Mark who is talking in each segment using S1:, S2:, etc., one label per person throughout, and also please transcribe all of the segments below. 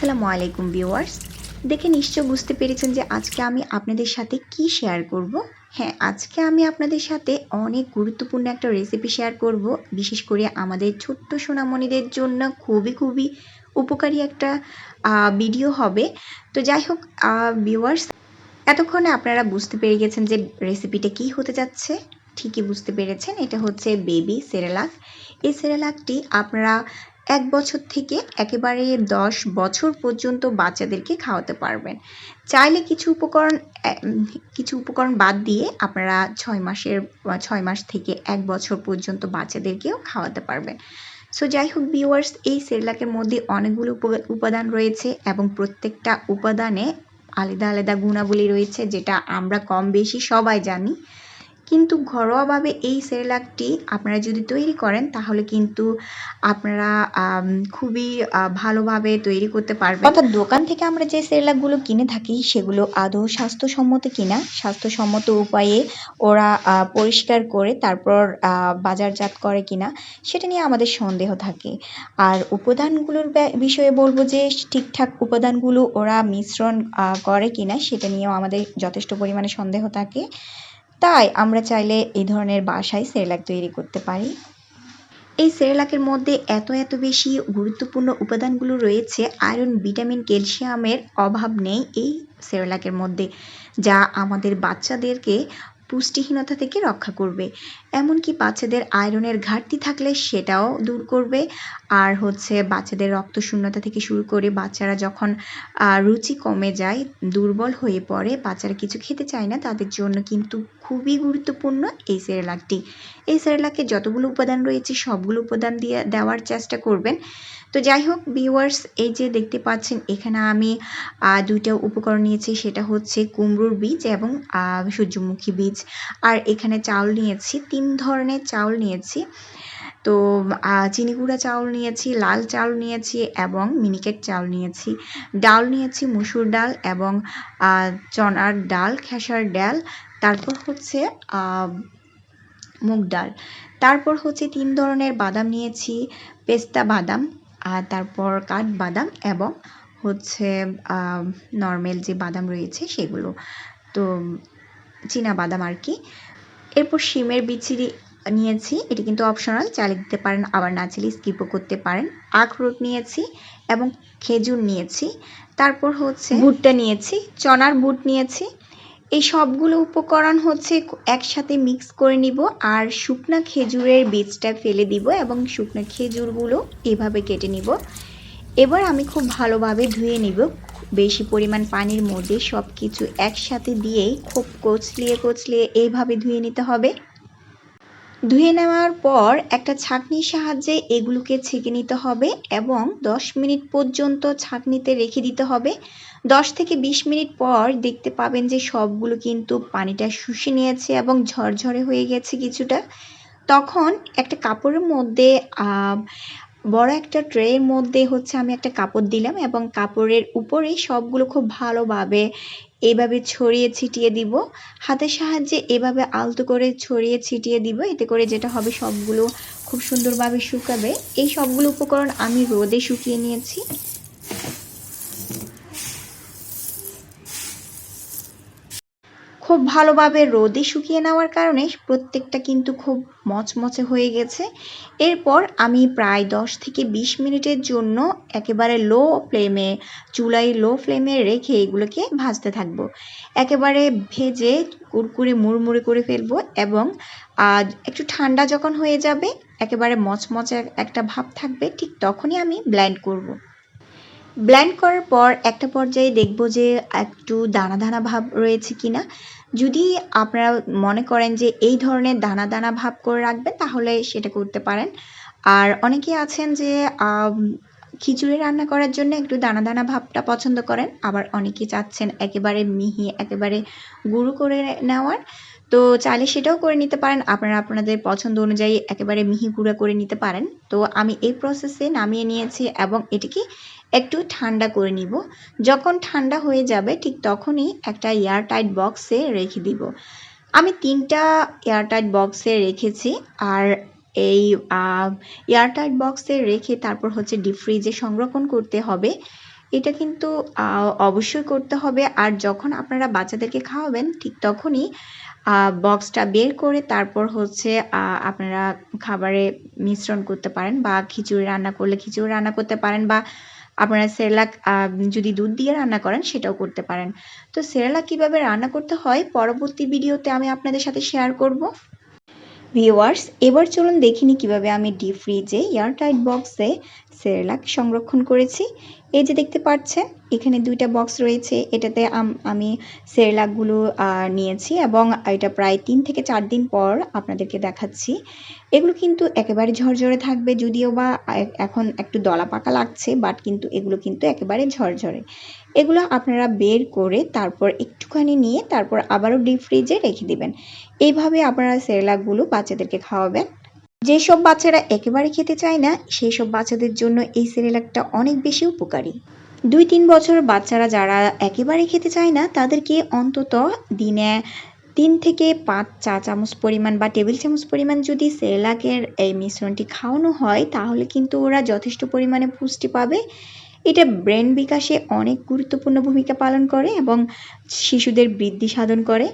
S1: আসসালামু আলাইকুম ভিউয়ার্স। দেখে নিশ্চয় বুঝতে পেরেছেন যে আজকে আমি আপনাদের সাথে কি শেয়ার করব। হ্যাঁ আজকে আমি আপনাদের সাথে অনেক গুরুত্বপূর্ণ একটা রেসিপি শেয়ার করব। বিশেষ করে আমাদের ছোট্ট সোনামণিদের জন্য খুবই খুবই উপকারী একটা ভিডিও হবে। তো যাই হোক ভিউয়ার্স, এতক্ষণে আপনারা বুঝতে পেরে গেছেন যে রেসিপিটা কি হতে যাচ্ছে। ঠিকই বুঝতে পেরেছেন, এটা হচ্ছে বেবি সেরেলাক এই সেরেলাকটি আপনারা এক বছর থেকে একেবারে দশ বছর পর্যন্ত বাচ্চাদেরকে খাওয়াতে পারবেন। চাইলে কিছু উপকরণ কিছু উপকরণ বাদ দিয়ে আপনারা ছয় মাসের ছয় মাস থেকে এক বছর পর্যন্ত বাচ্চাদেরকেও খাওয়াতে পারবেন। সো যাই হোক ভিউয়ার্স, এই সেরেলাকের মধ্যে অনেকগুলো উপ- উপাদান রয়েছে এবং প্রত্যেকটা উপাদানে আলাদা আলাদা গুণাবলী রয়েছে যেটা আমরা কম বেশি সবাই জানি। কিন্তু ঘরোয়াভাবে এই সেরেলাকটি আপনারা যদি তৈরি করেন, তাহলে কিন্তু আপনারা খুবই ভালোভাবে তৈরি করতে পারবেন। অর্থাৎ দোকান থেকে আমরা যে সেরেলাকগুলো কিনে থাকি, সেগুলো আদৌ স্বাস্থ্যসম্মত কিনা, স্বাস্থ্যসম্মত উপায়ে ওরা পরিষ্কার করে তারপর বাজারজাত করে কিনা, সেটা নিয়ে আমাদের সন্দেহ থাকে। আর উপাদানগুলোর বিষয়ে বলব যে ঠিকঠাক উপাদানগুলো ওরা মিশ্রণ করে কিনা, সেটা নিয়েও আমাদের যথেষ্ট পরিমাণে সন্দেহ থাকে। তাই আমরা চাইলে এই ধরনের বাসায় সেরেলাক তৈরি করতে পারি। এই সেরেলাকের মধ্যে এত এত বেশি গুরুত্বপূর্ণ উপাদানগুলো রয়েছে, আয়রন, ভিটামিন, ক্যালসিয়ামের অভাব নেই এই সেরেলাকের মধ্যে, যা আমাদের বাচ্চাদেরকে পুষ্টিহীনতা থেকে রক্ষা করবে। এমনকি বাচ্চাদের আয়রনের ঘাটতি থাকলে সেটাও দূর করবে। আর হচ্ছে বাচ্চাদের রক্ত শূন্যতা থেকে শুরু করে বাচ্চারা যখন রুচি কমে যায়, দুর্বল হয়ে পড়ে, বাচ্চারা কিছু খেতে চায় না, তাদের জন্য কিন্তু খুবই গুরুত্বপূর্ণ এই সেরেলাকটি। এই সেরেলাকে যতগুলো উপাদান রয়েছে, সবগুলো উপাদান দিয়ে দেওয়ার চেষ্টা করবেন। তো যাই হোক ভিউয়ার্স এই যে দেখতে পাচ্ছেন, এখানে আমি দুইটা উপকরণ নিয়েছি, সেটা হচ্ছে কুমড়োর বীজ এবং সূর্যমুখী বীজ। আর এখানে চাউল নিয়েছি, তিন ধরনের চাউল নিয়েছি। তো চিনি গুঁড়া চাউল নিয়েছি, লাল চাউল নিয়েছি এবং মিনিকেট চাউল নিয়েছি। ডাল নিয়েছি, মুসুর ডাল এবং চনার ডাল, খেসার ডাল তারপর হচ্ছে মুগ ডাল। তারপর হচ্ছে তিন ধরনের বাদাম নিয়েছি পেস্তা বাদাম আর তারপর কাঠবাদাম এবং হচ্ছে নর্মাল যে বাদাম রয়েছে সেগুলো। তো চীনা বাদাম আর কি। এরপর শিমের বিচিরি নিয়েছি। এটি কিন্তু অপশনাল চালিয়ে দিতে পারেন আবার না চাইলে স্কিপও করতে পারেন। আখরোট নিয়েছি এবং খেজুর নিয়েছি। তারপর হচ্ছে ভুট্টা নিয়েছি। চনার বুট নিয়েছি। এই সবগুলো উপকরণ হচ্ছে একসাথে মিক্স করে নিব আর শুকনা খেজুরের বীজটা ফেলে দিব এবং শুকনা খেজুরগুলো এভাবে কেটে নিব। এবার আমি খুব ভালোভাবে ধুয়ে নিব। বেশি পরিমাণ পানির মধ্যে সব কিছু একসাথে দিয়েই খুব কচলিয়ে কচলিয়ে এইভাবে ধুয়ে নিতে হবে। ধুয়ে নেওয়ার পর একটা ছাঁকনির সাহায্যে এগুলোকে ছেঁকে নিতে হবে এবং 10 মিনিট পর্যন্ত ছাঁকনিতে রেখে দিতে হবে। 10 থেকে 20 মিনিট পর দেখতে পাবেন যে সবগুলো কিন্তু পানিটা শুষে নিয়েছে এবং ঝরঝরে হয়ে গেছে কিছুটা। তখন একটা কাপড়ের মধ্যে বড় একটা ট্রের মধ্যে হচ্ছে আমি একটা কাপড় দিলাম এবং কাপড়ের উপরে সবগুলো খুব ভালোভাবে এভাবে ছড়িয়ে ছিটিয়ে দিব। হাতের সাহায্যে এভাবে আলতো করে ছড়িয়ে ছিটিয়ে দিব, এতে করে যেটা হবে সবগুলো খুব সুন্দরভাবে শুকাবে। এই সবগুলো উপকরণ আমি রোদে শুকিয়ে নিয়েছি। খুব ভালোভাবে রোদে শুকিয়ে নেওয়ার কারণে প্রত্যেকটা কিন্তু খুব মচমচে হয়ে গেছে। এরপর আমি প্রায় 10 থেকে 20 মিনিটের জন্য একেবারে লো ফ্লেমে, চুলায় লো ফ্লেমে রেখে এগুলোকে ভাজতে থাকব। একেবারে ভেজে কুরকুরে মুড়মুড়ে করে ফেলব এবং একটু ঠান্ডা যখন হয়ে যাবে, একেবারে মচমচে একটা ভাব থাকবে, ঠিক তখনই আমি ব্লেন্ড করব। ব্ল্যান্ড করার পর একটা পর্যায়ে দেখব যে একটু দানা দানা ভাব রয়েছে কিনা। যদি আপনারা মনে করেন যে এই ধরনের দানা দানা ভাব করে রাখবেন, তাহলে সেটা করতে পারেন। আর অনেকে আছেন যে খিচুড়ি রান্না করার জন্য একটু দানা দানা ভাবটা পছন্দ করেন। আবার অনেকে চাচ্ছেন একেবারে মিহি, একেবারে গুঁড়ো করে নেওয়ার। তো চাইলে সেটাও করে নিতে পারেন। আপনারা আপনাদের পছন্দ অনুযায়ী একেবারে মিহি গুঁড়া করে নিতে পারেন। তো আমি এই প্রসেসে নামিয়ে নিয়েছি এবং এটিকে একটু ঠান্ডা করে নিব। যখন ঠান্ডা হয়ে যাবে ঠিক তখনই একটা এয়ারটাইট বক্সে রেখে দিব। আমি তিনটা এয়ারটাইট বক্সে রেখেছি আর এই এয়ারটাইট বক্সে রেখে তারপর হচ্ছে ডিপ ফ্রিজে সংরক্ষণ করতে হবে। এটা কিন্তু অবশ্যই করতে হবে। আর যখন আপনারা বাচ্চাদেরকে খাওয়াবেন ঠিক তখনই বক্সটা বের করে তারপর হচ্ছে আপনারা খাবারে মিশ্রণ করতে পারেন বা খিচুড়ি রান্না করলে খিচুড়ি রান্না করতে পারেন বা আপনারা সেরেলাক যদি দুধ দিয়ে রান্না করেন সেটাও করতে পারেন। তো সেরেলাক কীভাবে রান্না করতে হয়? পরবর্তী ভিডিওতে আমি আপনাদের সাথে শেয়ার করব। ভিউয়ার্স এবার চলুন দেখিনি কীভাবে আমি ডিপ ফ্রিজে এয়ারটাইট বক্সে সেরেলাক সংরক্ষণ করেছি। এই যে দেখতে পাচ্ছেন, এখানে দুইটা বক্স রয়েছে। এটাতে আমি সেরেলাকগুলো নিয়েছি এবং এটা প্রায় তিন থেকে চার দিন পর আপনাদেরকে দেখাচ্ছি। এগুলো কিন্তু একেবারে ঝরঝরে থাকবে, যদিও বা এখন একটু দলা পাকা লাগছে বাট কিন্তু এগুলো কিন্তু একেবারে ঝরঝরে। এগুলো আপনারা বের করে তারপর একটুখানি নিয়ে তারপর আবারও ডিপ ফ্রিজে রেখে দিবেন। এইভাবে আপনারা সেরেলাকগুলো বাচ্চাদেরকে খাওয়াবেন। যেসব বাচ্চারা একেবারে খেতে চায় না সেই সব বাচ্চাদের জন্য এই সেরেলাকটা অনেক বেশি উপকারী। দুই তিন বছর বাচ্চারা যারা একেবারে খেতে চায় না, তাদেরকে অন্তত দিনে তিন থেকে পাঁচ চা চামচ পরিমাণ বা টেবিল চামচ পরিমাণ যদি সেরেলাকের এই মিশ্রণটি খাওয়ানো হয়, তাহলে কিন্তু ওরা যথেষ্ট পরিমাণে পুষ্টি পাবে। এটা ব্রেন বিকাশে অনেক গুরুত্বপূর্ণ ভূমিকা পালন করে এবং শিশুদের বৃদ্ধি সাধন করে।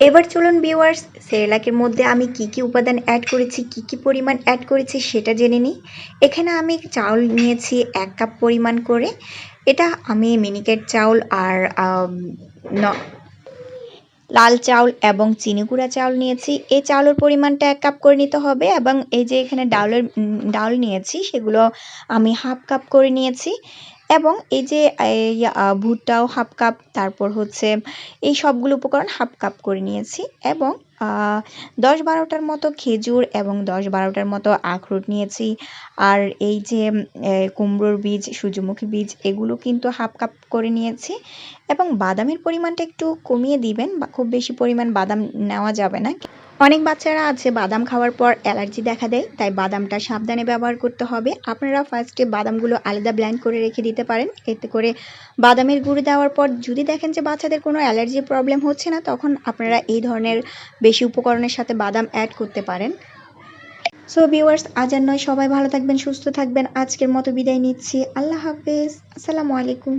S1: এবার চলুন ভিউয়ার্স সেরেলাকের মধ্যে আমি কি কি উপাদান অ্যাড করেছি, কি কি পরিমাণ অ্যাড করেছি সেটা জেনে নিই। এখানে আমি চাউল নিয়েছি এক কাপ পরিমাণ করে। এটা আমি মিনিকেট চাউল আর লাল চাউল এবং চিনি গুঁড়া চাউল নিয়েছি। এই চাউলের পরিমাণটা এক কাপ করে নিতে হবে এবং এই যে এখানে ডাউলের ডাল ডাউল নিয়েছি, সেগুলো আমি হাফ কাপ করে নিয়েছি এবং এই যে ভুট্টাও হাফ কাপ, তারপর হচ্ছে এই সবগুলো উপকরণ হাফ কাপ করে নিয়েছি এবং দশ বারোটার মতো খেজুর এবং দশ বারোটার মতো আখরোট নিয়েছি। আর এই যে কুমড়োর বীজ, সূর্যমুখী বীজ, এগুলো কিন্তু হাফ কাপ করে নিয়েছি। এবং বাদামের পরিমাণটা একটু কমিয়ে দিবেন, বা খুব বেশি পরিমাণ বাদাম নেওয়া যাবে না। অনেক বাচ্চারা আছে, বাদাম খাওয়ার পর অ্যালার্জি দেখা দেয়, তাই বাদামটা সাবধানে ব্যবহার করতে হবে। আপনারা ফার্স্টে বাদামগুলো আলাদা ব্ল্যান্ড করে রেখে দিতে পারেন। এতে করে বাদামের গুঁড়ো দেওয়ার পর যদি দেখেন যে বাচ্চাদের কোনো অ্যালার্জি প্রবলেম হচ্ছে না, তখন আপনারা এই ধরনের বেশি উপকরণের সাথে বাদাম অ্যাড করতে পারেন। সো ভিউয়ার্স আজ আর নয়। সবাই ভালো থাকবেন, সুস্থ থাকবেন। আজকের মতো বিদায় নিচ্ছি। আল্লাহ হাফেজ। আসসালামু আলাইকুম।